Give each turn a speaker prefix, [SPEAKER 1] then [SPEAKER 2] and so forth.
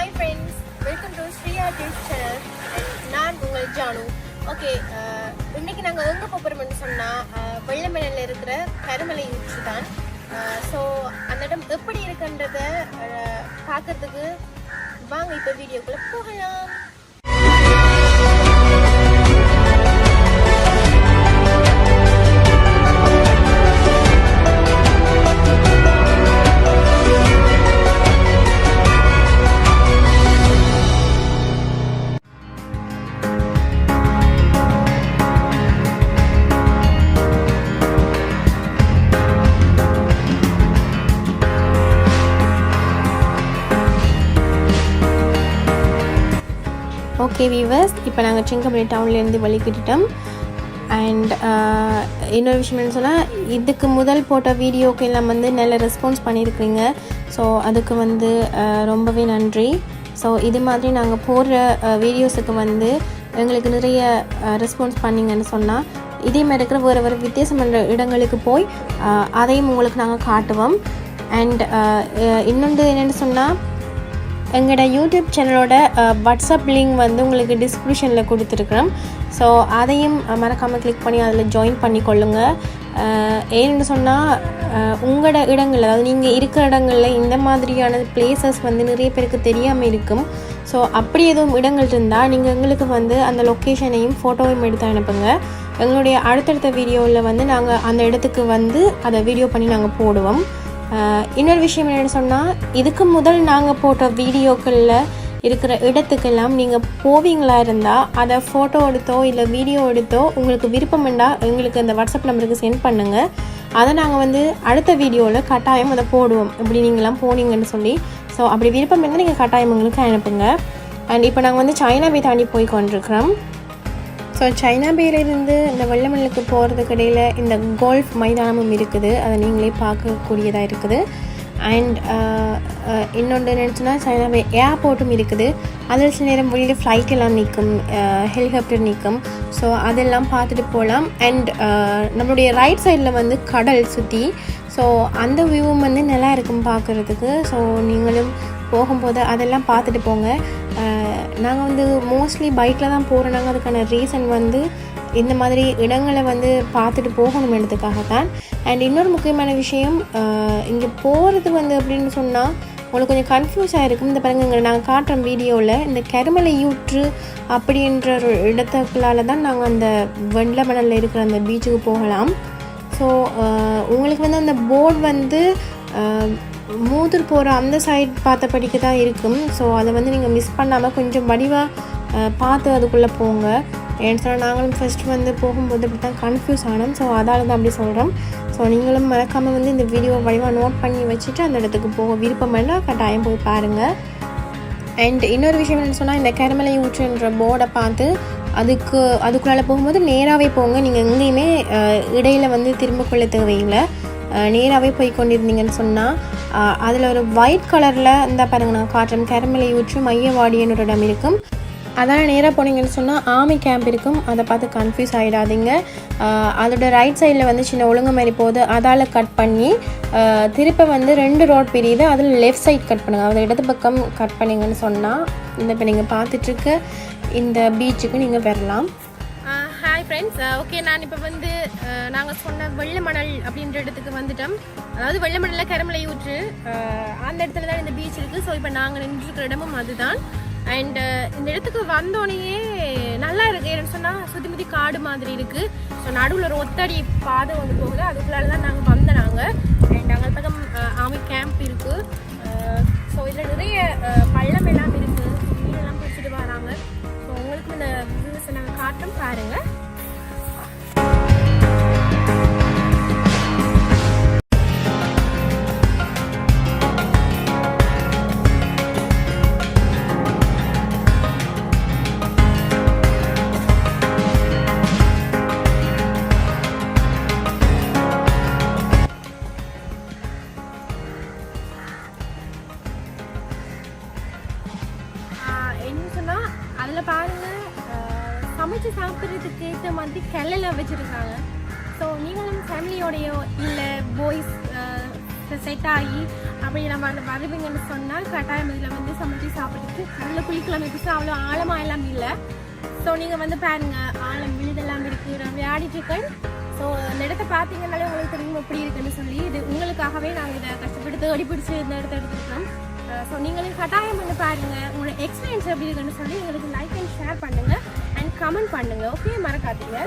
[SPEAKER 1] Hi friends welcome to Shriya taste channel நான் உங்கள் Janu. Okay uh, இன்னைக்கு நாங்கள் எங்கே போகிறோம்னு சொன்னால் uh, வெள்ளமேனில் இருக்கிற கருமலை ஊற்று தான். Uh, ஸோ அந்த இடம் எப்படி இருக்குன்றத பார்க்கறதுக்கு வாங்க இப்போ வீடியோக்குள்ளே போகலாம். ஓகே வீவர்ஸ் இப்போ நாங்கள் சிங்கமணி டவுன்லேருந்து வழிகிட்டுட்டோம் அண்ட் uh, இன்னொரு விஷயம் என்ன சொன்னால் இதுக்கு முதல் போட்ட வீடியோக்கு எல்லாம் வந்து நல்ல ரெஸ்பான்ஸ் பண்ணியிருக்கிறீங்க ஸோ அதுக்கு வந்து uh, ரொம்பவே நன்றி. ஸோ இது மாதிரி நாங்கள் போடுற uh, வீடியோஸுக்கு வந்து எங்களுக்கு நிறைய ரெஸ்பான்ஸ் பண்ணிங்கன்னு சொன்னால் இதே மாதிரி இருக்கிற வேறு வேறு வித்தியாசமான இடங்களுக்கு போய் அதையும் உங்களுக்கு நாங்கள் காட்டுவோம். அண்ட் இன்னொன்று என்னென்னு சொன்னால் எங்களோட யூடியூப் சேனலோட வாட்ஸ்அப் லிங்க் வந்து உங்களுக்கு டிஸ்கிரிப்ஷனில் கொடுத்துருக்குறோம். ஸோ அதையும் மறக்காமல் கிளிக் பண்ணி அதில் ஜாயின் பண்ணிக்கொள்ளுங்க. கொள்ளுங்கள் ஏன்னு சொன்னால் உங்களோட இடங்கள் அதாவது நீங்கள் இருக்கிற இடங்களில் இந்த மாதிரியான பிளேசஸ் வந்து நிறைய பேருக்கு தெரியாமல் இருக்கும். ஸோ அப்படி எதுவும் இடங்கள் இருந்தால் நீங்கள் எங்களுக்கு வந்து அந்த லொக்கேஷனையும் ஃபோட்டோவையும் எடுத்து அனுப்புங்க. எங்களுடைய அடுத்தடுத்த வீடியோவில் வந்து நாங்கள் அந்த இடத்துக்கு வந்து அதை வீடியோ பண்ணி நாங்கள் போடுவோம். இன்னொரு விஷயம் என்னென்னு சொன்னால் இதுக்கு முதல் நாங்கள் போட்ட வீடியோக்களில் இருக்கிற இடத்துக்கெல்லாம் நீங்கள் போவீங்களா இருந்தால் அதை ஃபோட்டோ எடுத்தோ இல்லை வீடியோ எடுத்தோ உங்களுக்கு விருப்பம் இருந்தால் எங்களுக்கு அந்த வாட்ஸ்அப் நம்பருக்கு சென்ட் பண்ணுங்கள் அதை நாங்கள் வந்து அடுத்த வீடியோவில் கட்டாயம் அதை போடுவோம். இப்படி நீங்களாம் போனீங்கன்னு சொல்லி ஸோ அப்படி விருப்பம் இருந்தால் நீங்கள் கட்டாயம் எங்களுக்கு அனுப்புங்க. அண்ட் இப்போ நாங்கள் வந்து சைனா தாண்டி போய் கொண்டிருக்கிறோம். ஸோ சைனா பேலேருந்து இந்த வெள்ளமல்லுக்கு போகிறதுக்கு இடையில் இந்த கோல்ஃப் மைதானமும் இருக்குது. அதை நீங்களே பார்க்கக்கூடியதாக இருக்குது. அண்ட் uh, uh, இன்னொன்று என்னச்சுன்னா சைனா பே ஏர்போர்ட்டும் இருக்குது. அதில் சில நேரம் வெளியில் ஃப்ளைட் எல்லாம் நிற்கும் ஹெலிகாப்டர் uh, நிற்கும் ஸோ அதெல்லாம் பார்த்துட்டு போகலாம் அண்ட் நம்மளுடைய ரைட் சைடில் வந்து கடல் சுற்றி ஸோ அந்த வியூவும் வந்து நல்லா இருக்கும் பார்க்குறதுக்கு. ஸோ நீங்களும் போகும்போது அதெல்லாம் பார்த்துட்டு போங்க. நாங்கள் வந்து மோஸ்ட்லி பைக்கில் தான் போகிறோம் நாங்கள் அதுக்கான ரீசன் வந்து இந்த மாதிரி இடங்களை வந்து பார்த்துட்டு போகணுமென்றதுக்காக தான் அண்ட் இன்னொரு முக்கியமான விஷயம் இங்கே போகிறது வந்து அப்படின்னு சொன்னால் உங்களுக்கு கொஞ்சம் கன்ஃபியூஸ் ஆகிருக்கும் இந்த பாருங்க நாங்கள் காட்டுறோம் வீடியோவில் இந்த கருமலை யூற்று அப்படின்ற ஒரு இடத்துக்குள்ளால தான் நாங்கள் அந்த வெள்ளை மணலில் இருக்கிற அந்த பீச்சுக்கு போகலாம். ஸோ உங்களுக்கு வந்து அந்த போர்டு வந்து மூதூர் போகிற அந்த சைட் பார்த்தபடிக்கு தான் இருக்கும். ஸோ அதை வந்து நீங்கள் மிஸ் பண்ணாமல் கொஞ்சம் வடிவாக பார்த்து அதுக்குள்ளே போங்க. ஏன்னு சொன்னால் நாங்களும் ஃபஸ்ட்டு வந்து போகும்போது அப்படி தான் கன்ஃபியூஸ் ஆனோம். ஸோ அதால் தான் அப்படி சொல்கிறோம் ஸோ நீங்களும் மறக்காமல் வந்து இந்த வீடியோவை வடிவாக நோட் பண்ணி வச்சுட்டு அந்த இடத்துக்கு போக விருப்பம் வேணால் கட்டாயம் போய் பாருங்கள் அண்ட் இன்னொரு விஷயம் என்னென்னு சொன்னால் இந்த கருமலை ஊற்றுன்ற போர்டை பார்த்து அதுக்கு அதுக்குள்ளால் போகும்போது நேராகவே போங்க. நீங்கள் எங்கேயுமே இடையில் வந்து திரும்ப கொள்ள தேவையில்லை. நேராகவே போய் கொண்டிருந்தீங்கன்னு சொன்னால் அதில் ஒரு ஒயிட் கலரில் இந்த பாருங்க நான் காட்டுறேன். கருமலை ஊற்று மையவாடின்னு இடம் இருக்கும். அதால் நேராக போனீங்கன்னு சொன்னால் ஆமி கேம்ப் இருக்கும். அதை பார்த்து கன்ஃபியூஸ் ஆகிடாதீங்க அதோட ரைட் சைடில் வந்து சின்ன ஒழுங்கு மாதிரி போகுது. அதால் கட் பண்ணி திருப்ப வந்து ரெண்டு ரோட் பிரியுது. அதில் லெஃப்ட் சைட் கட் பண்ணுங்கள் அதை இடது பக்கம் கட் பண்ணீங்கன்னு சொன்னால் இந்த இப்போ நீங்கள் பார்த்துட்ருக்க இந்த பீச்சுக்கு நீங்கள் வரலாம். ஹாய் ஃப்ரெண்ட்ஸ் ஓகே நான் இப்போ வந்து uh, நாங்கள் சொன்ன வெள்ளை மணல் அப்படின்ற இடத்துக்கு வந்துட்டோம். அதாவது வெள்ளை மணலில் கருமலை ஊற்று uh, அந்த இடத்துல தான் இந்த பீச் இருக்குது ஸோ இப்போ நாங்கள் நின்றுருக்கிற இடமும் அதுதான். அண்டு uh, இந்த இடத்துக்கு வந்தோடனேயே நல்லா இருக்கு. என்னன்னு சொன்னால் சுற்றி முற்றி காடு மாதிரி இருக்குது ஸோ நடுவில் ஒரு ஒத்தடி பாதை வந்து போகுது. அதுக்குள்ளால தான் நாங்கள் வந்த நாங்கள் அண்ட் அங்கே பக்கம் ஆமி கேம்ப் இருக்குது ஸோ இதில் நிறைய பள்ளம் எல்லாம் இருக்குது மீனெல்லாம் பிடிச்சிட்டு வராங்க. ஸோ உங்களுக்கு இந்த வியூஸை நாங்கள் காட்டும் பாருங்கள் அதில் பாருங்கள் சமைச்சு சாப்பிட்றதுக்கு ஏற்ற மாதிரி கிளல வச்சுருக்காங்க. ஸோ நீங்களும் ஃபேமிலியோடையோ இல்லை பாய்ஸ் செட் ஆகி அப்படி நம்ம அந்த வருவீங்கன்னு சொன்னால் கட்டாயம் இதில் வந்து சமைச்சு சாப்பிட்றதுக்கு
[SPEAKER 2] நல்ல குளிக்கலாம் பெருசாக அவ்வளோ ஆழமாக எல்லாம் இல்லை. ஸோ நீங்கள் வந்து பாருங்கள் ஆழம் விழுதெல்லாம் இருக்குது நான் விளையாடிட்டு இருக்கேன். ஸோ அந்த இடத்த பார்த்தீங்கன்னாலே உங்களுக்கு தெரியும் எப்படி இருக்குன்னு சொல்லி இது உங்களுக்காகவே நாங்கள் இதை கஷ்டப்பட்டு தேடி பிடிச்சி இந்த இடத்த எடுத்துருக்கோம். ஸோ நீங்களும் கட்டாயம் வந்து பாருங்கள் உங்களோட எக்ஸ்பீரியன்ஸ் எப்படி இருக்குன்னு சொல்லி எங்களுக்கு லைக் அண்ட் ஷேர் பண்ணுங்கள் அண்ட் கமெண்ட் பண்ணுங்கள் ஓகே மறக்காதீங்க.